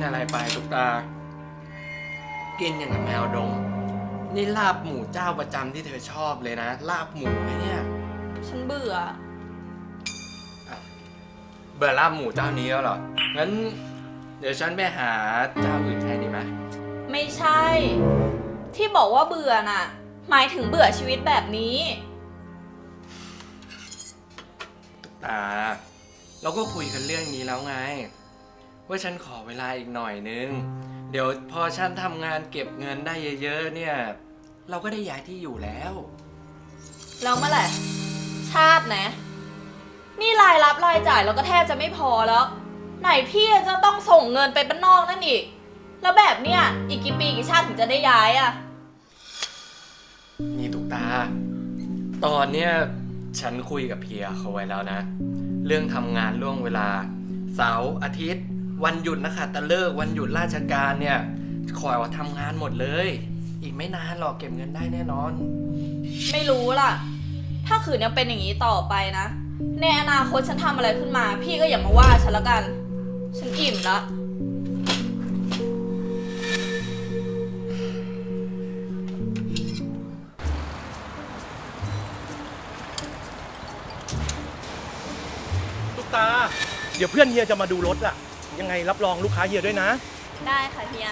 เป็นอะไรไปทุกตา กินอย่างกับแมวดง นี่ลาบหมูเจ้าประจำที่เธอชอบเลยนะ ลาบหมูไอ้เนี่ยฉันเบื่อ เบื่อลาบหมูเจ้านี้แล้วเหรอ งั้น เดี๋ยวฉันไปหาเจ้าอื่นให้ดีไหมไม่ใช่ ที่บอกว่าเบื่อน่ะ หมายถึงเบื่อชีวิตแบบนี้ ตา เราก็คุยกันเรื่องนี้แล้วไง ว่าฉันขอเวลาอีกหน่อยนึง เดี๋ยวพอฉันทำงานเก็บเงินได้เยอะๆเนี่ย เราก็ได้ย้ายที่อยู่แล้ว แล้วเมื่อไหร่ชาตินะ นี่รายรับรายจ่ายเราก็แทบจะไม่พอแล้ว ไหนพี่จะต้องส่งเงินไปบ้านนอกนั่นอีก แล้วแบบเนี้ยอีกกี่ปีกี่ชาติถึงจะได้ย้ายอะนี่ตุกตา ตอนเนี้ยฉันคุยกับเพียเขาไว้แล้วนะ เรื่องทำงานล่วงเวลา เสาร์อาทิตย์ วันหยุดนะคะตะเลิกวันหยุดราชการเนี่ยคอยว่าทำงานหมดเลย อีกไม่นานหรอกเก็บเงินได้แน่นอน ไม่รู้ล่ะ ถ้าขืนยังเป็นอย่างนี้ต่อไปนะ ในอนาคตฉันทำอะไรขึ้นมา พี่ก็อย่ามาว่าฉันละกัน ฉันอิ่มละ ตุ๊กตา เดี๋ยวเพื่อนเฮียจะมาดูรถอะ ยังไงรับรองลูกค้าเฮียด้วยนะ ได้ค่ะเฮีย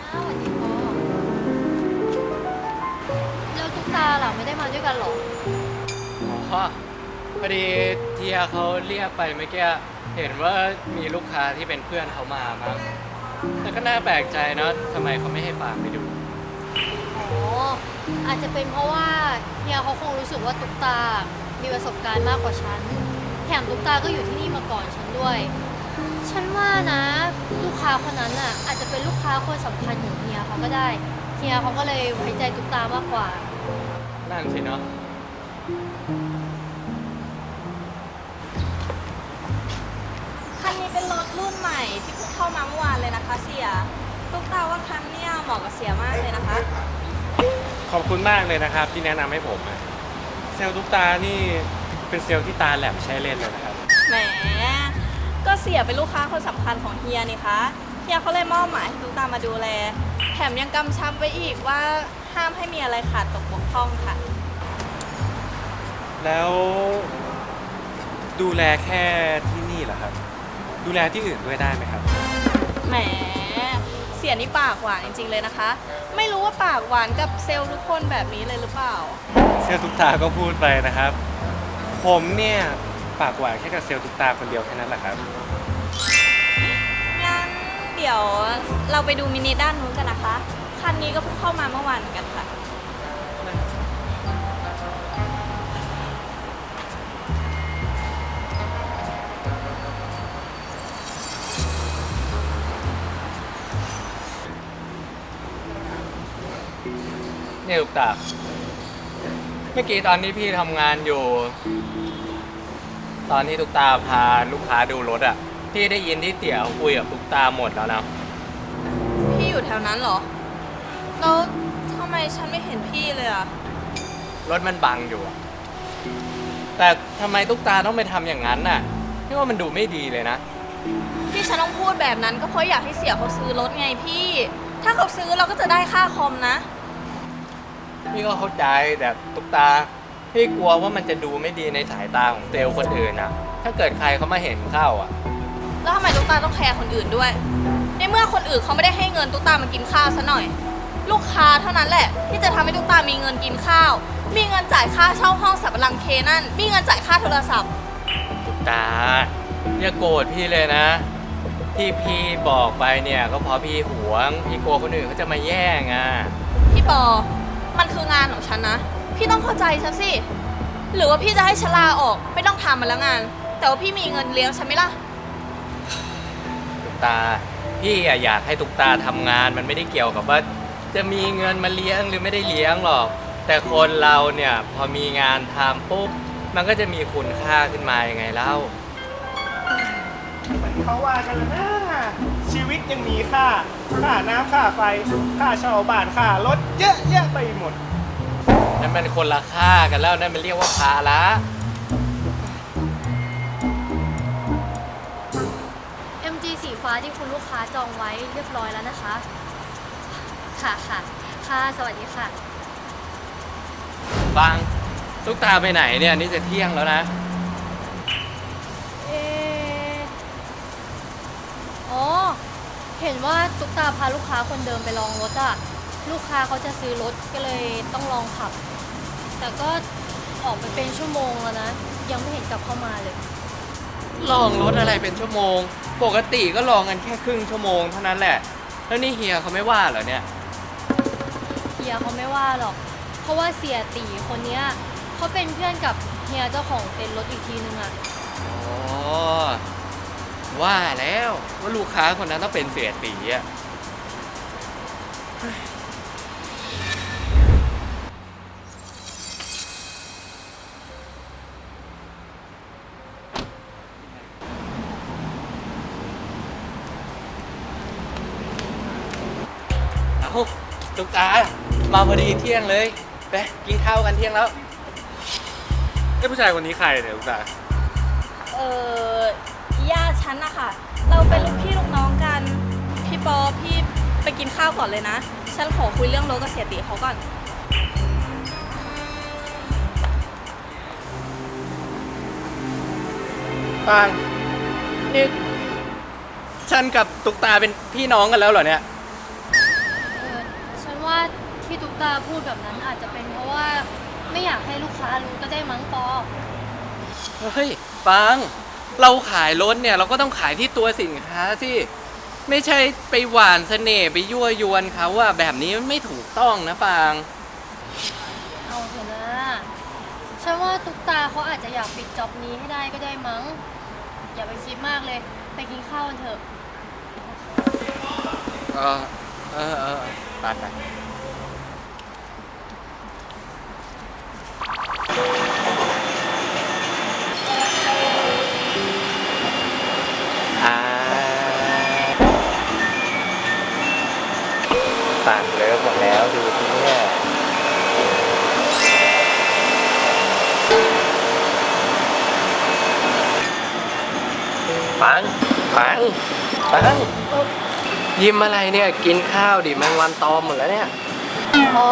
อ้าวสวัสดีพ่อแล้วตุ๊กตาล่ะไม่ได้มาด้วยกันเหรอ อ๋อพอดีเทียเขาเรียกไปเมื่อกี้เห็นว่ามีลูกค้าที่เป็นเพื่อนเขามามั้งแต่ก็น่าแปลกใจเนอะทำไมเขาไม่ให้ฝากไปดูอ๋อ อาจจะเป็นเพราะว่าเฮียเขาคงรู้สึกว่าตุ๊กตา มีประสบการณ์มากกว่าฉัน แถมตุ๊กตาก็อยู่ที่นี่มาก่อนฉันด้วย ฉันว่านะ ลูกค้าคนนั้นน่ะอาจจะเป็นลูกค้าคนสำคัญของเฮียเขาก็ได้ เฮียเขาก็เลยไว้ใจตุ๊กตามากกว่า นั่นสิเนาะคันนี้เป็นรถรุ่นใหม่ที่เพิ่งเข้ามาเมื่อวานเลยนะคะเสียตุ๊กตาว่าคันเนี้ยเหมาะกับเสียมากเลยนะคะ ขอบคุณมากเลยนะครับ ที่แนะนำให้ผมอะเซลล์ทุกตานี่เป็นเซลล์ที่ตาแหลมใช้เล่นเลยนะครับ แหม ก็เสียเป็นลูกค้าคนสำคัญของเฮียนี่คะ เฮียเขาเลยมอบหมายให้ตุ๊กตามาดูแล แถมยังกำชับไว้อีกว่าห้ามให้มีอะไรขาดตกบกพร่องค่ะ แล้วดูแลแค่ที่นี่เหรอครับ ดูแลที่อื่นด้วยได้ไหมครับ แหม เสียนี่ปากหวานจริง ๆเลยนะคะ ไม่รู้ว่าปากหวานกับเซลล์ทุกคนแบบนี้เลยหรือเปล่า เซลล์ทุกตาก็พูดไปนะครับ ผมเนี่ยปากหวานแค่กับเซลล์ทุกตาคนเดียวแค่นั้นแหละครับ งั้นเดี๋ยวเราไปดูมินิด้านนู้นกันนะคะ คันนี้ก็เพิ่งเข้ามาเมื่อวานเหมือนกันค่ะ นี่ลูกตาเมื่อกี้ตอนนี้พี่ทำงานอยู่ ตอนที่ตุกตาพาลูกค้าดูรถอะพี่ได้ยินที่เตี๋ยวคุยกับตุกตาหมดแล้วนะพี่อยู่แถวนั้นเหรอ แล้วทำไมฉันไม่เห็นพี่เลยอะรถมันบังอยู่อะแต่ทำไมตุกตาต้องไปทำอย่างนั้นน่ะพี่ว่ามันดูไม่ดีเลยนะ ที่ฉันต้องพูดแบบนั้นก็เพราะอยากให้เสียเขาซื้อรถไงพี่ ถ้าเขาซื้อเราก็จะได้ค่าคอมนะ พี่ก็เข้าใจแต่ตุกตา พี่กลัวว่ามันจะดูไม่ดีในสายตาของเซลล์คนอื่นอะถ้าเกิดใครเขามาเห็นเข้าอะแล้วทำไมตุ๊กตาต้องแคร์คนอื่นด้วย ในเมื่อคนอื่นเขาไม่ได้ให้เงินตุ๊กตามากินข้าวซะหน่อย ลูกค้าเท่านั้นแหละ ที่จะทำให้ตุ๊กตามีเงินกินข้าว มีเงินจ่ายค่าเช่าห้องสับปะรังเคนั่น มีเงินจ่ายค่าโทรศัพท์ ตุกตาอย่าโกรธพี่เลยนะ ที่พี่บอกไปเนี่ยก็เพราะพี่หวง พี่กลัวคนอื่นเขาจะมาแย่งอะพี่ปอ มันคืองานของฉันนะ พี่ต้องเข้าใจฉันสิ หรือว่าพี่จะให้ฉันลาออก ไม่ต้องทำมันแล้วงาน แต่ว่าพี่มีเงินเลี้ยงฉันไหมล่ะ ตุกตา พี่อะอยากให้ตุกตาทำงานมันไม่ได้เกี่ยวกับว่า จะมีเงินมาเลี้ยงหรือไม่ได้เลี้ยงหรอก แต่คนเราเนี่ยพอมีงานทำปุ๊บมันก็จะมีคุณค่าขึ้นมายังไงเล่าเหมือนเขาว่ากันแล้วนะ ชีวิตยังมีค่า ค่าน้ำค่าไฟ ค่าเช่าบ้านค่ารถเยอะแยะไปหมด นั้นมันคนละค่ากันแล้วนั่นมันเรียกว่าภาระ MG สีฟ้าที่คุณลูกค้าจองไว้เรียบร้อยแล้วนะคะ ค่ะค่ะค่ะสวัสดีค่ะฟังตุ๊กตาไปไหนเนี่ยนี่จะเที่ยงแล้วนะ เห็นว่าตุ๊กตาพาลูกค้าคนเดิมไปลองรถอะลูกค้าเขาจะซื้อรถก็เลยต้องลองขับ แต่ก็ออกไปเป็นชั่วโมงแล้วนะ ยังไม่เห็นกลับเข้ามาเลย ลองรถอะไรเป็นชั่วโมง ปกติก็ลองกันแค่ครึ่งชั่วโมงเท่านั้นแหละ แล้วนี่เฮียเขาไม่ว่าเหรอเนี่ย เฮียเขาไม่ว่าหรอก เพราะว่าเสียตีคนเนี้ยเขาเป็นเพื่อนกับเฮียเจ้าของเต็นท์รถอีกทีนึงอะอ๋อ ว่าแล้วว่าลูกค้าคนนั้นต้องเป็นเสียตีอะเอาตุ๊กตา มาพอดีเที่ยงเลย ไปกินข้าวกันเที่ยงแล้ว ไอ้ผู้ชายคนนี้ใครเนี่ยลูกตา เออ ญาติฉันนะคะเราเป็นลูกพี่ลูกน้องกัน พี่ปอพี่ไปกินข้าวก่อนเลยนะ ฉันขอคุยเรื่องรถกับเสียติเขาก่อน ปางนี่ฉันกับตุ๊กตาเป็นพี่น้องกันแล้วเหรอเนี่ย เออฉันว่าที่ตุ๊กตาพูดแบบนั้นอาจจะเป็นเพราะว่าไม่อยากให้ลูกค้ารู้ก็ได้มั้งปอ เฮ้ยปาง เราขายรถเนี่ยเราก็ต้องขายที่ตัวสินค้าสิไม่ใช่ไปหวานเสน่ห์ไปยั่วยวนเขาว่าแบบนี้มันไม่ถูกต้องนะปาง เอาเถอะนะฉันว่าตุ๊กตาเขาอาจจะอยากปิดจ็อบนี้ให้ได้ก็ได้มั้ง อย่าไปคิดมากเลย ไปกินข้าวกันเถอะ เออเออเออไปไป ต่างเลิฟหมดแล้วดูที่เนี่ยปังปังปังยิ้มอะไรเนี่ย กินข้าวดิแมงวันตอมหมดแล้วเนี่ย อ๋อ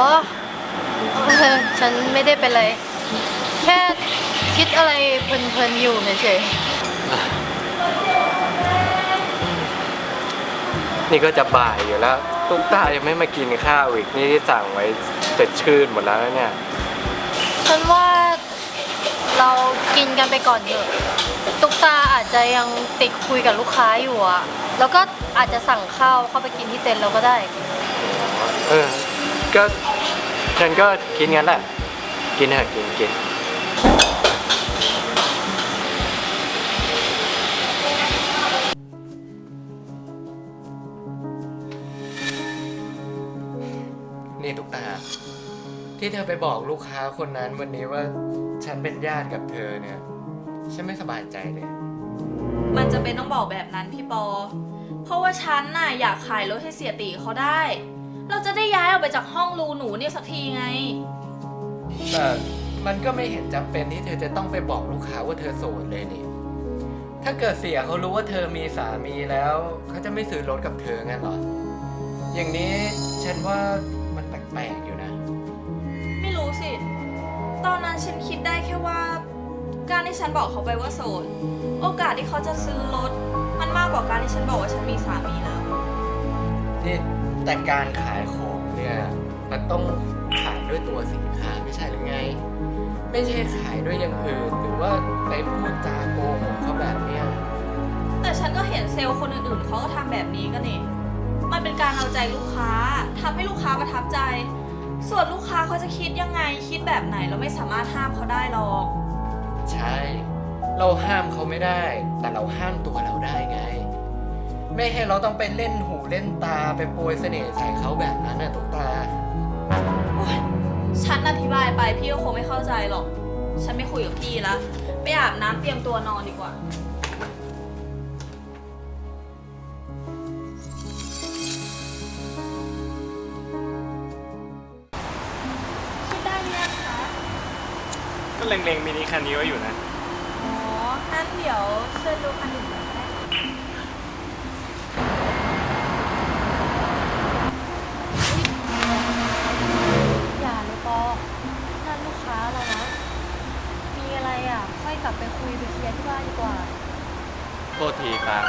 เออฉันไม่ได้เป็นไร แค่คิดอะไรเพลินๆอยู่เฉยนี่ก็จะบ่ายอยู่แล้ว ตุ๊กตายังไม่มากินข้าวอีกนี่ที่สั่งไว้เสร็จชื่นหมดแล้วนะเนี่ยๆฉันว่าเรากินกันไปก่อนเถอะตุ๊กตาอาจจะยังติดคุยกับลูกค้าอยู่อะแล้วก็อาจจะสั่งข้าวเข้าไปกินที่เต็นท์เราก็ได้ เออ ก็ฉันก็กินงั้นแหละ กินเถอะกินกินนี่ ที่เธอไปบอกลูกค้าคนนั้นวันนี้ว่าฉันเป็นญาติกับเธอเนี่ย ฉันไม่สบายใจเลย มันจะเป็นต้องบอกแบบนั้นพี่ปอ เพราะว่าฉันน่ะอยากขายรถให้เสียติเขาได้ เราจะได้ย้ายออกไปจากห้องรูหนูเนี่ยสักทีไง แต่มันก็ไม่เห็นจำเป็นที่เธอจะต้องไปบอกลูกค้าว่าเธอโสดเลยนี่ ถ้าเกิดเสียเขารู้ว่าเธอมีสามีแล้ว เขาจะไม่ซื้อรถกับเธองั้นเหรอ อย่างนี้ฉันว่ามันแปลกๆอยู่ ฉันคิดได้แค่ว่าการที่ฉันบอกเขาไปว่าโสด โอกาสที่เขาจะซื้อรถ มันมากกว่าการที่ฉันบอกว่าฉันมีสามีแล้ว นี่แต่การขายของเนี่ยมันต้องขายด้วยตัวสินค้าไม่ใช่หรือไง ไม่ใช่ขายด้วยอย่างอื่นหรือว่าไปพูดจาโกหกเขาแบบเนี้ยแต่ฉันก็เห็นเซลล์คนอื่นๆเขาก็ทำแบบนี้กันนี่มันเป็นการเอาใจลูกค้าทำให้ลูกค้าประทับใจ ส่วนลูกค้าเขาจะคิดยังไงคิดแบบไหนเราไม่สามารถห้ามเขาได้หรอก ใช่ เราห้ามเขาไม่ได้ แต่เราห้ามตัวเราได้ไง ไม่ให้เราต้องไปเล่นหูเล่นตาไปโปรยเสน่ห์ใส่เขาแบบนั้นน่ะตุ๊กตาฉันอธิบายไปพี่ก็คงไม่เข้าใจหรอก ฉันไม่คุยกับพี่แล้วไปอาบน้ำเตรียมตัวนอนดีกว่า เล็งๆมินิคันนี้ไว้อยู่นะ อ๋องั้นเดี๋ยวเชิญดูคันอื่นก่อนก็ได้อย่าเลยปอนั่นลูกค้าเรานะ มีอะไรอะ ค่อยกลับไปคุยไปเคลียร์ที่บ้านดีกว่า โทษทีฟาง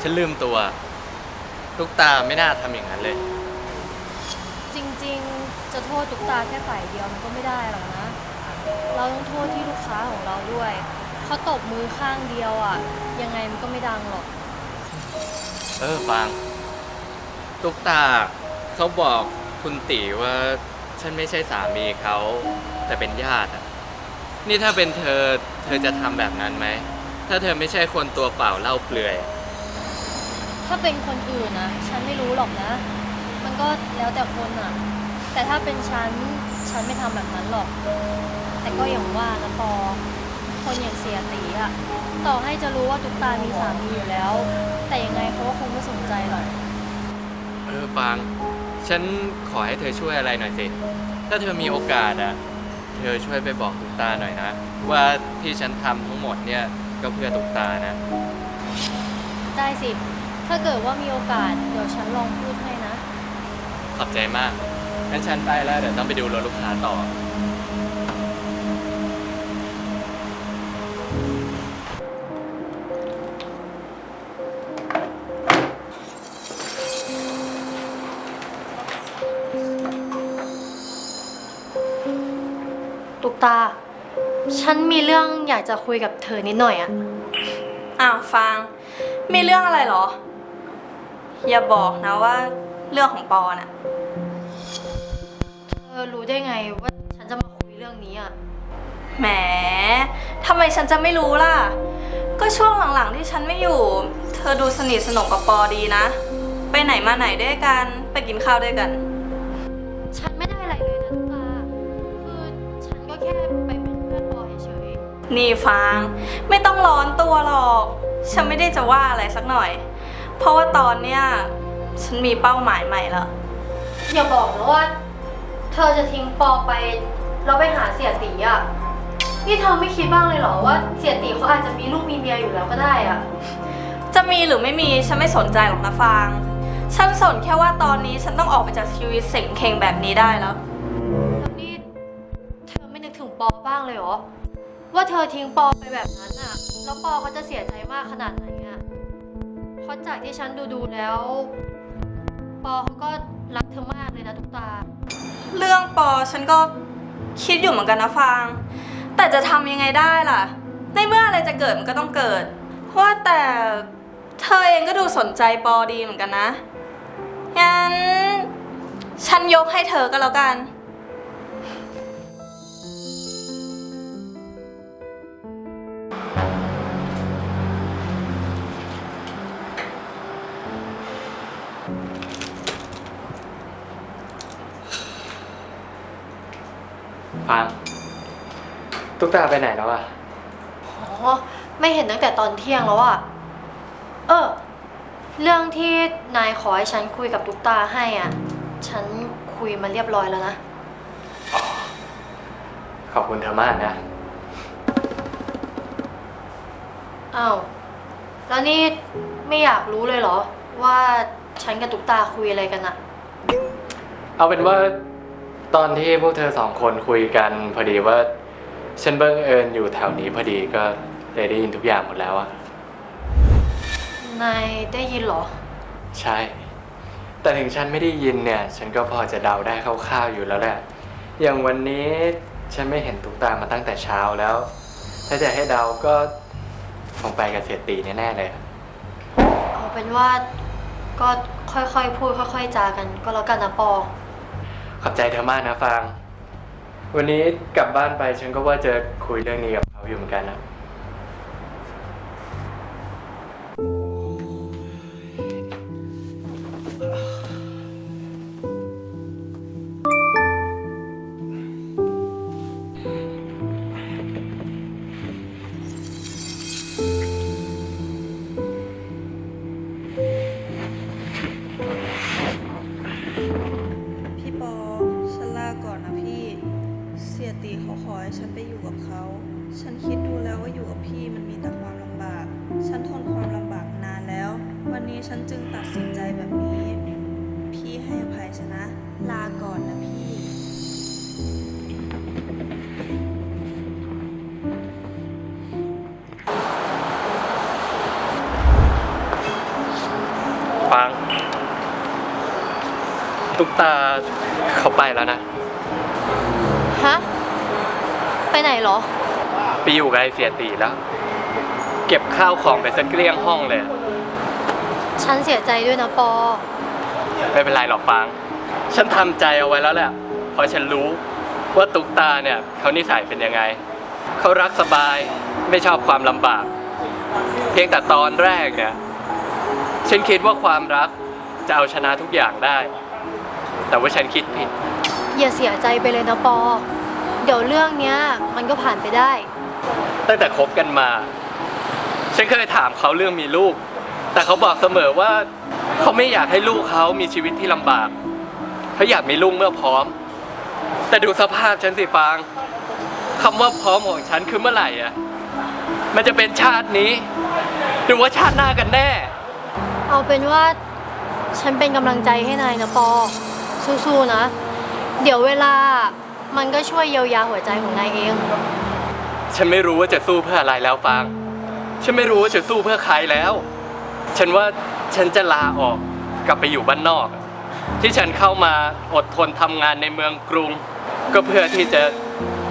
ฉันลืมตัว ลูกตาไม่น่าทำอย่างนั้นเลย จริงๆ จะโทษตุ๊กตาแค่ฝ่ายเดียวมันก็ไม่ได้หรอกนะ เราต้องโทษที่ลูกค้าของเราด้วยเขาตบมือข้างเดียวอะ ยังไงมันก็ไม่ดังหรอก เออฟางตุ๊กตาเขาบอกคุณตีว่าฉันไม่ใช่สามีเขาแต่เป็นญาติอะนี่ถ้าเป็นเธอเธอจะทำแบบนั้นไหม ถ้าเธอไม่ใช่คนตัวเปล่าเล่าเปลือยอะถ้าเป็นคนอื่นนะฉันไม่รู้หรอกนะ มันก็แล้วแต่คนอะ แต่ถ้าเป็นฉัน ฉันไม่ทำแบบนั้นหรอก แต่ก็อย่างว่านะปอคนอย่างเสียตีอะต่อให้จะรู้ว่าตุ๊กตามีสามีอยู่แล้ว แต่ยังไงเขาก็คงไม่สนใจหรอกเออฟาง ฉันขอให้เธอช่วยอะไรหน่อยสิ ถ้าเธอมีโอกาสอะเธอช่วยไปบอกตุ๊กตาหน่อยนะ ว่าที่ฉันทำทั้งหมดเนี่ยก็เพื่อตุ๊กตานะ ได้สิ ถ้าเกิดว่ามีโอกาสเดี๋ยวฉันลองพูดให้นะ ขอบใจมากงั้นฉันไปแล้วเดี๋ยวต้องไปดูรถลูกค้าต่อ ฉันมีเรื่องอยากจะคุยกับเธอนิดหน่อยอะอ้าวฟาง มีเรื่องอะไรเหรอ อย่าบอกนะว่าเรื่องของปอน่ะเธอรู้ได้ไงว่าฉันจะมาคุยเรื่องนี้อะแหมทำไมฉันจะไม่รู้ล่ะ ก็ช่วงหลังๆที่ฉันไม่อยู่ เธอดูสนิทสนมกับปอดีนะ ไปไหนมาไหนด้วยกัน ไปกินข้าวด้วยกันฉัน นี่ฟางไม่ต้องร้อนตัวหรอก ฉันไม่ได้จะว่าอะไรสักหน่อย เพราะว่าตอนเนี้ยฉันมีเป้าหมายใหม่แล้วๆอย่าบอกนะว่า เธอจะทิ้งปอไปแล้วไปหาเสียตีอะนี่เธอไม่คิดบ้างเลยเหรอว่าเสียตีเขาอาจจะมีลูกมีเมียอยู่แล้วก็ได้อะจะมีหรือไม่มีฉันไม่สนใจหรอกนะฟางฉันสนแค่ว่าตอนนี้ฉันต้องออกไปจากชีวิตเสงเคงแบบนี้ได้แล้วแล้วนี่เธอไม่นึกถึงปอบ้างเลยเหรอ ว่าเธอทิ้งปอไปแบบนั้นอะแล้วปอเขาจะเสียใจมากขนาดไหนอะเพราะจากที่ฉันดูดูแล้ว ปอเขาก็รักเธอมากเลยนะทุกตา เรื่องปอฉันก็คิดอยู่เหมือนกันนะฟาง แต่จะทำยังไงได้ล่ะ ในเมื่ออะไรจะเกิดมันก็ต้องเกิดว่าแต่เธอเองก็ดูสนใจปอดีเหมือนกันนะ งั้น ฉันยกให้เธอก็แล้วกัน ตุ๊กตาไปไหนแล้วอะอ๋อไม่เห็นตั้งแต่ตอนเที่ยงแล้วอะเออ เรื่องที่นายขอให้ฉันคุยกับตุ๊กตาให้อะ ฉันคุยมาเรียบร้อยแล้วนะ ขอบคุณเธอมากนะ อ้าว แล้วนี่ไม่อยากรู้เลยเหรอ ว่าฉันกับตุ๊กตาคุยอะไรกันอะเอาเป็นว่าตอนที่พวกเธอสองคนคุยกัน พอดีว่า ฉันเบิ่งเอิญอยู่แถวนี้พอดีก็เลยได้ยินทุกอย่างหมดแล้วอะนายได้ยินเหรอ ใช่ แต่ถึงฉันไม่ได้ยินเนี่ย ฉันก็พอจะเดาได้คร่าวๆอยู่แล้วแหละ อย่างวันนี้ฉันไม่เห็นตุ๊กตามาตั้งแต่เช้าแล้ว ถ้าจะให้เดาก็คงไปกับเสียตีแน่ๆเลยอะเอาเป็นว่าก็ค่อยๆพูดค่อย ๆ จากันก็แล้วกันนะปอ ขอบใจเธอมากนะฟาง วันนี้กลับบ้านไปฉันก็ว่าจะคุยเรื่องนี้กับเขาอยู่เหมือนกันนะ ตุกตาเขาไปแล้วนะ ฮะ ไปไหนเหรอ ไปอยู่กับไอเสียตีแล้ว เก็บข้าวของไปสักเกลี้ยงห้องเลย ฉันเสียใจด้วยนะปอ ไม่เป็นไรหรอกฟังฉันทำใจเอาไว้แล้วแหละ เพราะฉันรู้ว่าตุกตาเนี่ยเขานิสัยเป็นยังไง เขารักสบายไม่ชอบความลำบาก เพียงแต่ตอนแรกเนี่ย ฉันคิดว่าความรักจะเอาชนะทุกอย่างได้ แต่ว่าฉันคิดผิด อย่าเสียใจไปเลยนะปอ เดี๋ยวเรื่องเนี้ยมันก็ผ่านไปได้ ตั้งแต่คบกันมา ฉันเคยถามเขาเรื่องมีลูก แต่เขาบอกเสมอว่า เขาไม่อยากให้ลูกเขามีชีวิตที่ลำบากเขาอยากมีลูกเมื่อพร้อม แต่ดูสภาพฉันสิฟางคำว่าพร้อมของฉันคือเมื่อไหร่อะมันจะเป็นชาตินี้ หรือว่าชาติหน้ากันแน่ เอาเป็นว่าฉันเป็นกำลังใจให้นายนะปอ สู้ๆนะ เดี๋ยวเวลามันก็ช่วยเยียวยาหัวใจของนายเอง ฉันไม่รู้ว่าจะสู้เพื่ออะไรแล้วฟาง ฉันไม่รู้ว่าจะสู้เพื่อใครแล้ว ฉันว่าฉันจะลาออกกลับไปอยู่บ้านนอก ที่ฉันเข้ามาอดทนทำงานในเมืองกรุง ก็เพื่อที่จะ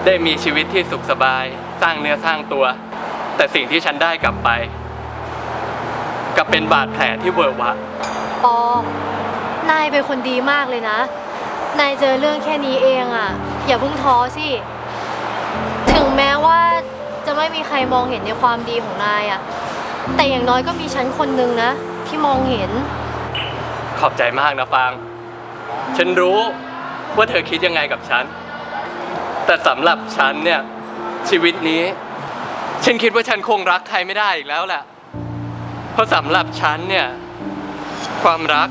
ได้มีชีวิตที่สุขสบาย สร้างเนื้อสร้างตัว แต่สิ่งที่ฉันได้กลับไปกลับเป็นบาดแผลที่เวอะหวะ ปอ นายเป็นคนดีมากเลยนะ นายเจอเรื่องแค่นี้เองอะ่ะอย่าเพิ่งท้อสิ ถึงแม้ว่าจะไม่มีใครมองเห็นในความดีของนายอะ่ะแต่อย่างน้อยก็มีฉันคนนึงนะ ที่มองเห็น ขอบใจมากนะฟาง ฉันรู้ว่าเธอคิดยังไงกับฉัน แต่สำหรับฉันเนี่ย ชีวิตนี้ ฉันคิดว่าฉันคงรักใครไม่ได้อีกแล้วแหละ เพราะสำหรับฉันเนี่ย ความรัก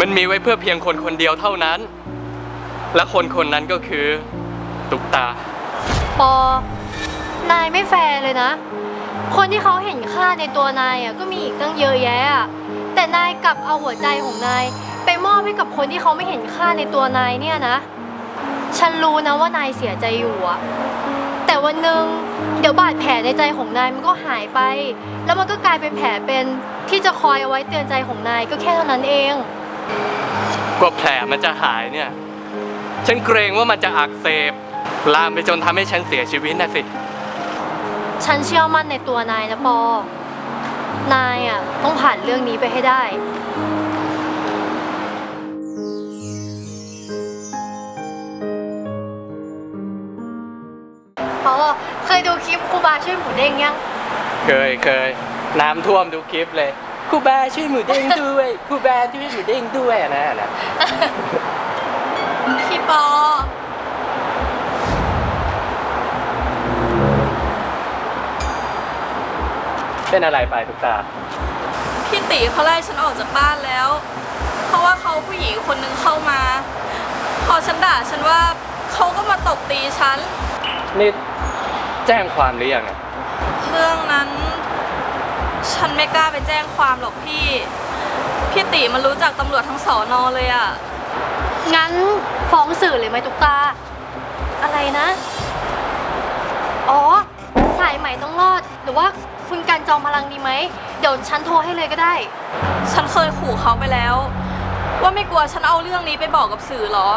มันมีไว้เพื่อเพียงคนคนเดียวเท่านั้น และคนคนนั้นก็คือ ตุกตา ปอ นายไม่แฟร์เลยนะ คนที่เขาเห็นค่าในตัวนายอะก็มีอีกตั้งเยอะแยะอะแต่นายกลับเอาหัวใจของนาย ไปมอบให้กับคนที่เขาไม่เห็นค่าในตัวนายเนี่ยนะ ฉันรู้นะว่านายเสียใจอยู่อะแต่วันหนึ่งเดี๋ยวบาดแผลในใจของนายมันก็หายไป แล้วมันก็กลายเป็นแผลเป็นที่จะคอยเอาไว้เตือนใจของนายก็แค่เท่านั้นเอง กว่าแผลมันจะหายเนี่ย ฉันเกรงว่ามันจะอักเสบ ลามไปจนทำให้ฉันเสียชีวิตนะสิ ฉันเชื่อมั่นในตัวนายนะปอ นายอะต้องผ่านเรื่องนี้ไปให้ได้ ปอเคยดูคลิปครูบาช่วยหมูเด้งยัง เคยเคย น้ำท่วมทุกคลิปเลย ครูบาช่วยหมูเด้งด้วยครูบาช่วยหมูเด้งด้วยนะนะพี่ปอ เป็นอะไรไปทุกตาพี่ตีเขาไล่ฉันออกจากบ้านแล้ว เพราะว่าเขาผู้หญิงคนนึงเข้ามา พอฉันด่าฉันว่าเขาก็มาตบตีฉัน นี่แจ้งความหรือยังอะเรื่องนั้น ฉันไม่กล้าไปแจ้งความหรอกพี่ พี่ตีมันรู้จักตำรวจทั้งสอนอเลยอะงั้นฟ้องสื่อเลยไหมตุ๊กตา อะไรนะ อ๋อ สายใหม่ต้องรอด หรือว่าคุณการจอมพลังดีไหม เดี๋ยวฉันโทรให้เลยก็ได้ ฉันเคยขู่เขาไปแล้ว ว่าไม่กลัวฉันเอาเรื่องนี้ไปบอกกับสื่อหรอ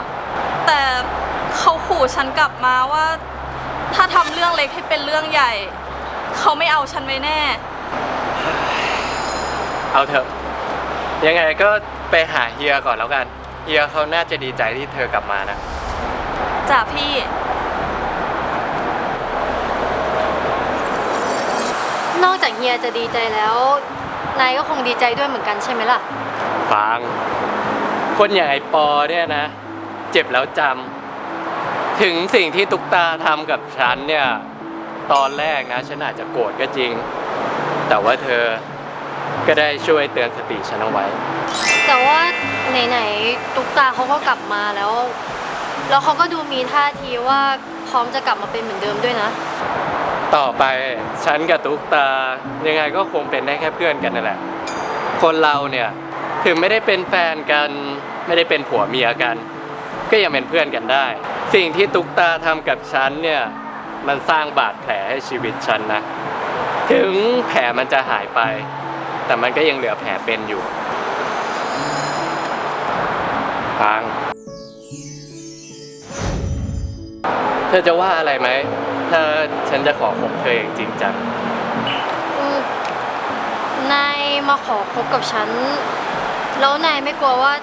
แต่เขาขู่ฉันกลับมาว่า ถ้าทำเรื่องเล็กให้เป็นเรื่องใหญ่ เขาไม่เอาฉันไว้แน่ เอาเถอะ ยังไงก็ไปหาเฮียก่อนแล้วกัน เฮียเขาน่าจะดีใจที่เธอกลับมานะ จ้ะพี่ นอกจากเฮียจะดีใจแล้ว นายก็คงดีใจด้วยเหมือนกันใช่ไหมล่ะ ฟัง คนอย่างไอปอเนี่ยนะ เจ็บแล้วจำ ถึงสิ่งที่ตุกตาทำกับฉันเนี่ย ตอนแรกนะ ฉันอาจจะโกรธก็จริง แต่ว่าเธอ ก็ได้ช่วยเตือนสติฉันเอาไว้ แต่ว่าไหนๆตุ๊กตาเขาก็กลับมาแล้ว แล้วเขาก็ดูมีท่าทีว่าพร้อมจะกลับมาเป็นเหมือนเดิมด้วยนะ ต่อไปฉันกับตุ๊กตายังไงก็คงเป็นได้แค่เพื่อนกันนั่นแหละ คนเราเนี่ยถึงไม่ได้เป็นแฟนกัน ไม่ได้เป็นผัวเมียกัน ก็ยังเป็นเพื่อนกันได้ สิ่งที่ตุ๊กตาทำกับฉันเนี่ยมันสร้างบาดแผลให้ชีวิตฉันนะ ถึงแผลมันจะหายไป แต่มันก็ยังเหลือแผลเป็นอยู่ฟังเธอจะว่าอะไรไหม ถ้าฉันจะขอคบเธออย่างจริงจังอืมนายมาขอคบกับฉัน แล้วนายไม่กลัวว่า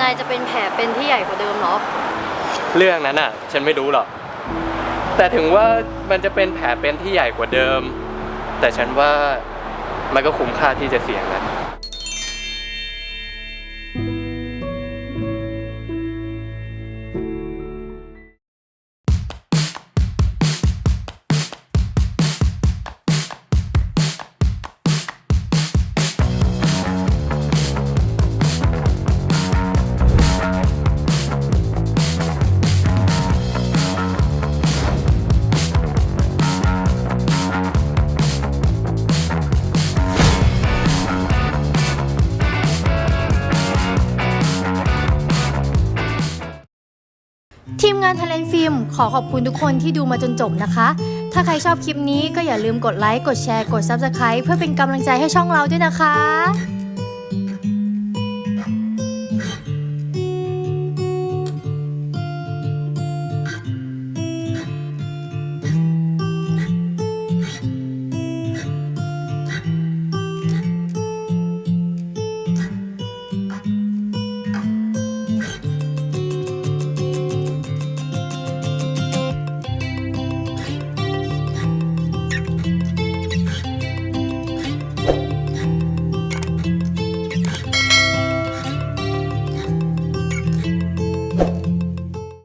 นายจะเป็นแผลเป็นที่ใหญ่กว่าเดิมเหรอ เรื่องนั้นอะ ฉันไม่รู้หรอก แต่ถึงว่ามันจะเป็นแผลเป็นที่ใหญ่กว่าเดิม แต่ฉันว่า มันก็คุ้มค่าที่จะเสี่ยงนะ อขอบคุณทุกคนที่ดูมาจนจบนะคะ ถ้าใครชอบคลิปนี้ก็อย่าลืมกดไลค์ กดแชร์ กด Subscribe เพื่อเป็นกำลังใจให้ช่องเราด้วยนะคะ